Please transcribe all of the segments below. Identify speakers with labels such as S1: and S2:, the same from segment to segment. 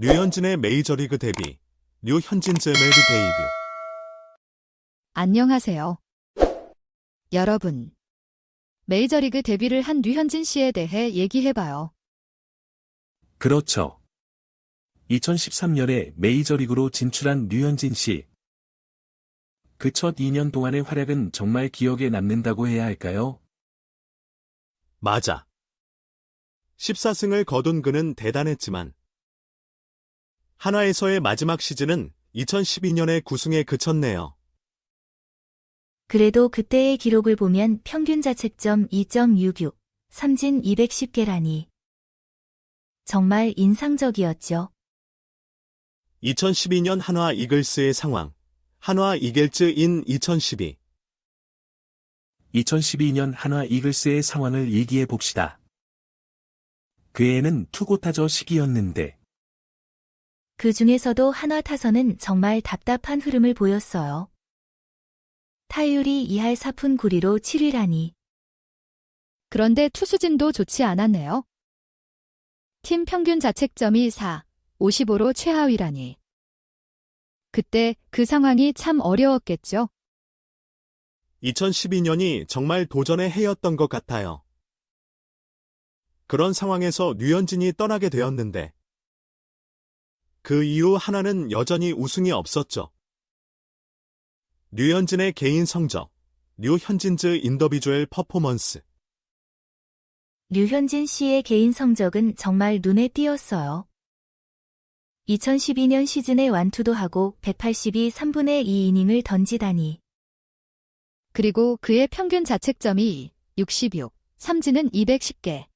S1: 류현진의 메이저리그 데뷔, 류현진즈 MLB 데이뷰.
S2: 안녕하세요. 여러분. 메이저리그 데뷔를 한 류현진 씨에 대해 얘기해봐요.
S3: 그렇죠. 2013년에 메이저리그로 진출한 류현진 씨. 그 첫 2년 동안의 활약은 정말 기억에 남는다고 해야 할까요?
S1: 맞아. 14승을 거둔 그는 대단했지만 한화에서의 마지막 시즌은 2012년의 9승에 그쳤네요.
S4: 그래도 그때의 기록을 보면 평균 자책점 2.66, 삼진 210개라니. 정말 인상적이었죠.
S1: 2012년 한화 이글스의 상황. 한화 이겔즈 인 2012.
S3: 2012년 한화 이글스의 상황을 얘기해 봅시다. 그 해는 투고타저 시기였는데
S4: 그 중에서도 한화 타선은 정말 답답한 흐름을 보였어요. 타율이 2할 4푼 9리로 7위라니.
S2: 그런데 투수진도 좋지 않았네요. 팀 평균 자책점이 4, 55로 최하위라니. 그때 그 상황이 참 어려웠겠죠.
S1: 2012년이 정말 도전의 해였던 것 같아요. 그런 상황에서 류현진이 떠나게 되었는데 그 이후 하나는 여전히 우승이 없었죠. 류현진의 개인 성적, 류현진즈 인더비주얼 퍼포먼스.
S4: 류현진 씨의 개인 성적은 정말 눈에 띄었어요. 2012년 시즌에 완투도 하고 182 3분의 2 이닝을 던지다니.
S2: 그리고 그의 평균 자책점이 66, 삼진은 210개.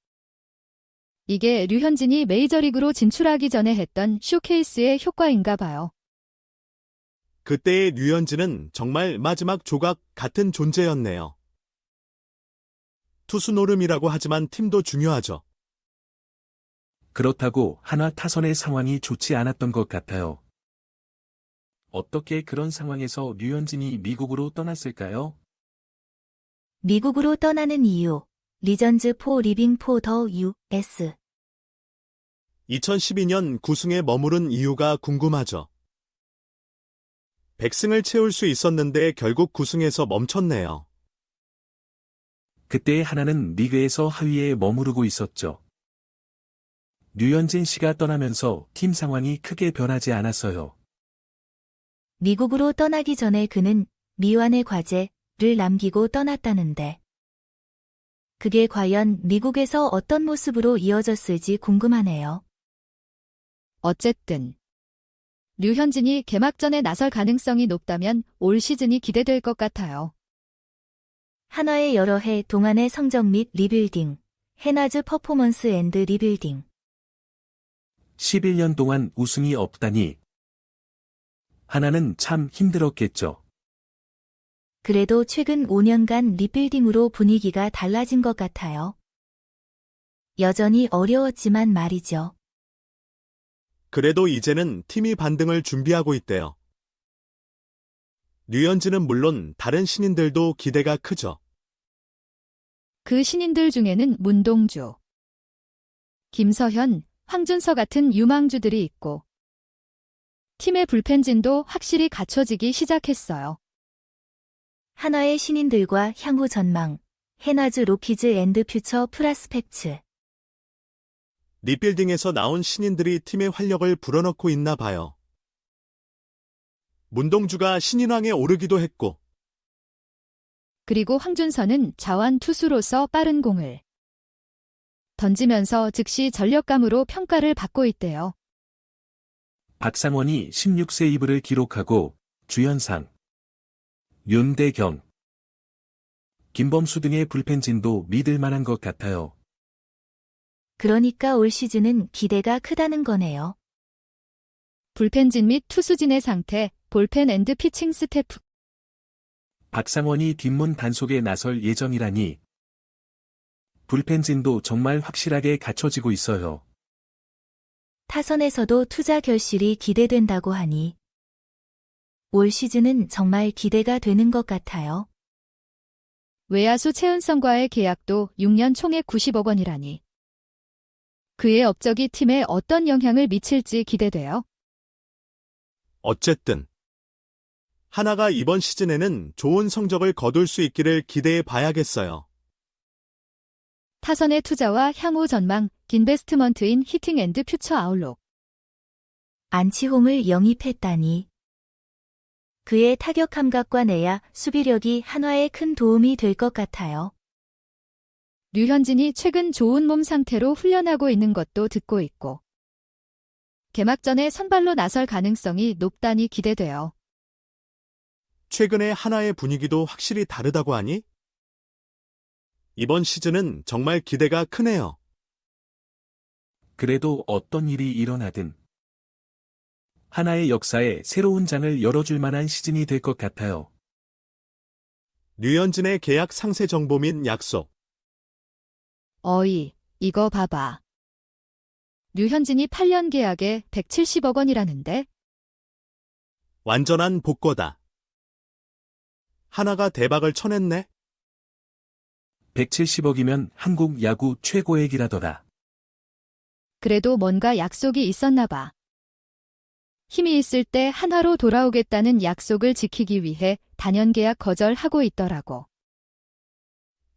S2: 이게 류현진이 메이저리그로 진출하기 전에 했던 쇼케이스의 효과인가 봐요.
S1: 그때의 류현진은 정말 마지막 조각 같은 존재였네요. 투수 노름이라고 하지만 팀도 중요하죠.
S3: 그렇다고 한화 타선의 상황이 좋지 않았던 것 같아요. 어떻게 그런 상황에서 류현진이 미국으로 떠났을까요?
S4: 미국으로 떠나는 이유. 리전즈 4 리빙 4더 US.
S1: 2012년 9승에 머무른 이유가 궁금하죠. 100승을 채울 수 있었는데 결국 9승에서 멈췄네요.
S3: 그때 하나는 리그에서 하위에 머무르고 있었죠. 류현진 씨가 떠나면서 팀 상황이 크게 변하지 않았어요.
S4: 미국으로 떠나기 전에 그는 미완의 과제를 남기고 떠났다는데. 그게 과연 미국에서 어떤 모습으로 이어졌을지 궁금하네요.
S2: 어쨌든 류현진이 개막전에 나설 가능성이 높다면 올 시즌이 기대될 것 같아요.
S4: 한화의 여러 해 동안의 성적 및 리빌딩, 해나즈 퍼포먼스 앤드 리빌딩.
S3: 11년 동안 우승이 없다니. 하나는 참 힘들었겠죠.
S4: 그래도 최근 5년간 리빌딩으로 분위기가 달라진 것 같아요. 여전히 어려웠지만 말이죠.
S1: 그래도 이제는 팀이 반등을 준비하고 있대요. 류현진은 물론 다른 신인들도 기대가 크죠.
S2: 그 신인들 중에는 문동주, 김서현, 황준서 같은 유망주들이 있고 팀의 불펜진도 확실히 갖춰지기 시작했어요.
S4: 한화의 신인들과 향후 전망, 해나즈 로키즈 앤드 퓨처 프라스펙츠.
S1: 리빌딩에서 나온 신인들이 팀의 활력을 불어넣고 있나 봐요. 문동주가 신인왕에 오르기도 했고
S2: 그리고 황준서는 자완 투수로서 빠른 공을 던지면서 즉시 전력감으로 평가를 받고 있대요.
S3: 박상원이 16세이브를 기록하고 주연상, 윤대경, 김범수 등의 불펜진도 믿을 만한 것 같아요.
S4: 그러니까 올 시즌은 기대가 크다는 거네요.
S2: 불펜진 및 투수진의 상태, 볼펜 앤드 피칭 스태프,
S3: 박상원이 뒷문 단속에 나설 예정이라니. 불펜진도 정말 확실하게 갖춰지고 있어요.
S4: 타선에서도 투자 결실이 기대된다고 하니 올 시즌은 정말 기대가 되는 것 같아요.
S2: 외야수 최은성과의 계약도 6년 총액 90억 원이라니. 그의 업적이 팀에 어떤 영향을 미칠지 기대돼요.
S1: 어쨌든 하나가 이번 시즌에는 좋은 성적을 거둘 수 있기를 기대해 봐야겠어요.
S2: 타선의 투자와 향후 전망, 인베스트먼트인 히팅 앤드 퓨처 아웃록.
S4: 안치홍을 영입했다니. 그의 타격 감각과 내야 수비력이 한화에 큰 도움이 될 것 같아요.
S2: 류현진이 최근 좋은 몸 상태로 훈련하고 있는 것도 듣고 있고. 개막전에 선발로 나설 가능성이 높다니 기대돼요.
S1: 최근에 하나의 분위기도 확실히 다르다고 하니? 이번 시즌은 정말 기대가 크네요.
S3: 그래도 어떤 일이 일어나든 하나의 역사에 새로운 장을 열어줄 만한 시즌이 될 것 같아요.
S1: 류현진의 계약 상세 정보 및 약속.
S2: 어이, 이거 봐봐. 류현진이 8년 계약에 170억 원이라는데?
S1: 완전한 복거다. 하나가 대박을 쳐냈네?
S3: 170억이면 한국 야구 최고액이라더라.
S2: 그래도 뭔가 약속이 있었나 봐. 힘이 있을 때 한화로 돌아오겠다는 약속을 지키기 위해 단연 계약 거절하고 있더라고.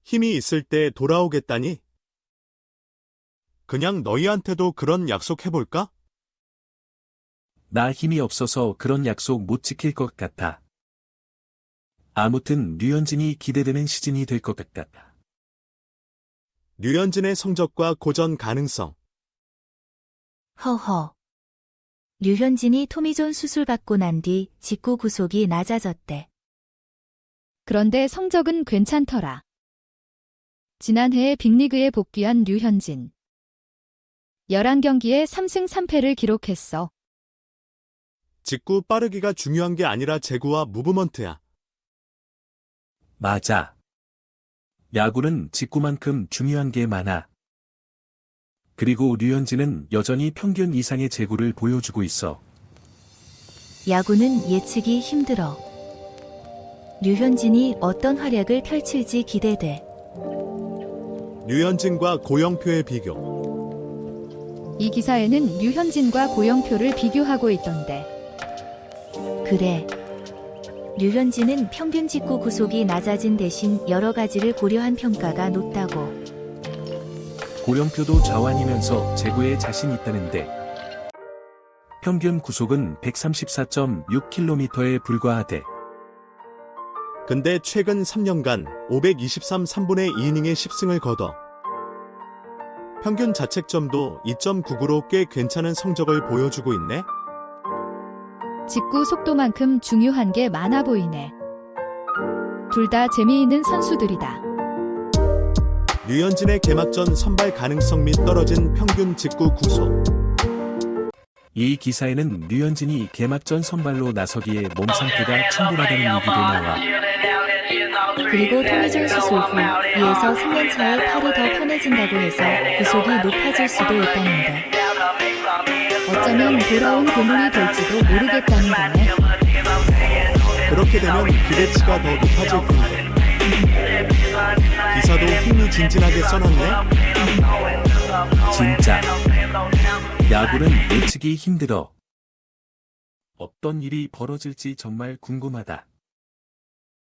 S1: 힘이 있을 때 돌아오겠다니? 그냥 너희한테도 그런 약속해볼까?
S3: 나 힘이 없어서 그런 약속 못 지킬 것 같아. 아무튼 류현진이 기대되는 시즌이 될 것 같다.
S1: 류현진의 성적과 고전 가능성.
S4: 허허. 류현진이 토미존 수술 받고 난 뒤 직구 구속이 낮아졌대.
S2: 그런데 성적은 괜찮더라. 지난해에 빅리그에 복귀한 류현진. 11경기에 3승 3패를 기록했어.
S1: 직구 빠르기가 중요한 게 아니라 제구와 무브먼트야.
S3: 맞아. 야구는 직구만큼 중요한 게 많아. 그리고 류현진은 여전히 평균 이상의 제구를 보여주고 있어.
S4: 야구는 예측이 힘들어. 류현진이 어떤 활약을 펼칠지 기대돼.
S1: 류현진과 고영표의 비교.
S2: 이 기사에는 류현진과 고영표를 비교하고 있던데.
S4: 그래. 류현진은 평균 직구 구속이 낮아진 대신 여러 가지를 고려한 평가가 높다고.
S3: 고령표도 좌완이면서 제구에 자신 있다는데. 평균 구속은 134.6km에 불과하대.
S1: 근데 최근 3년간 523 3분의 2이닝의 10승을 거둬. 평균 자책점도 2.99로 꽤 괜찮은 성적을 보여주고 있네.
S2: 직구 속도만큼 중요한 게 많아 보이네. 둘 다 재미있는 선수들이다.
S1: 류현진의 개막전 선발 가능성 및 떨어진 평균 직구 구속.
S3: 이 기사에는 류현진이 개막전 선발로 나서기에 몸 상태가 충분하다는 얘기도 나와.
S4: 그리고 토미존 수술 후 이에서 3년차에 팔이 더 편해진다고 해서 구속이 높아질 수도 있다는데.
S2: 어쩌면 돌아온 괴물이 될지도 모르겠다는 거네.
S1: 그렇게 되면 기대치가 더 높아질 텐데. 기사도 흥미진진하게 써놨네.
S3: 진짜. 야구는 예측이 힘들어. 어떤 일이 벌어질지 정말 궁금하다.